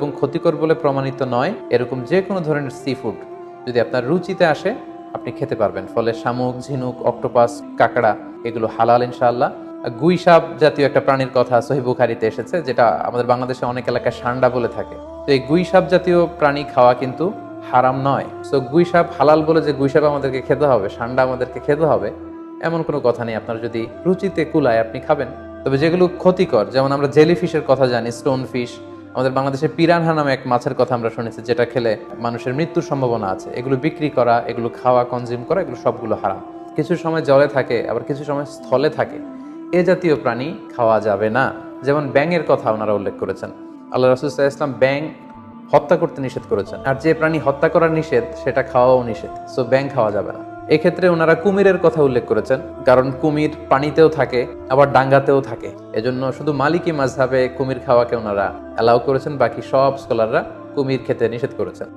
এবং ক্ষতিকর বলে প্রমাণিত নয়, এরকম যে কোনো ধরনের সি ফুড যদি আপনার রুচিতে আসে, আপনি খেতে পারবেন। ফলে শামুক, ঝিনুক অক্টোপাস কাঁকড়া, এগুলো হালাল ইনশাআল্লাহ। আর গুই সাপ জাতীয় একটা প্রাণীর কথা সহি বুখারিতে এসেছে, যেটা আমাদের বাংলাদেশে অনেক এলাকায় সান্ডা বলে থাকে। তো এই গুই সাপ জাতীয় প্রাণী খাওয়া কিন্তু হারাম নয়। সো গুই সাপ হালাল বলে যে গুই সাপ আমাদেরকে খেতে হবে, সান্ডা আমাদেরকে খেতে হবে, এমন কোনো কথা নেই। আপনার যদি রুচিতে কুলায় আপনি খাবেন, তবে যেগুলো ক্ষতিকর, যেমন আমরা জেলি ফিশের কথা জানি স্টোন ফিশ আমাদের বাংলাদেশে পিরানহা নামে এক মাছের কথা আমরা শুনেছি, যেটা খেলে মানুষের মৃত্যুর সম্ভাবনা আছে। এগুলো বিক্রি করা, এগুলো খাওয়া কনজিউম করা, এগুলো সবগুলো হারাম। কিছু সময় জলে থাকে, আবার কিছু সময় স্থলে থাকে। এ জাতীয় প্রাণী খাওয়া যাবে না। যেমন ব্যাঙের কথা ওনারা উল্লেখ করেছেন। আল্লাহ রসুল্লাহ ইসলাম ব্যাং হত্যা করতে নিষেধ করেছেন। আর যে প্রাণী হত্যা করা নিষেধ, সেটা খাওয়াও নিষেধ। সো ব্যাং খাওয়া যাবে না। এক্ষেত্রে ওনারা কুমিরের কথা উল্লেখ করেছেন, কারণ কুমির পানিতেও থাকে, আবার ডাঙ্গাতেও থাকে। এজন্য শুধু মালিকি মাঝহাবে কুমির খাওয়াকে ওনারা অ্যালাউ করেছেন, বাকি সব স্কলাররা কুমির খেতে নিষেধ করেছেন।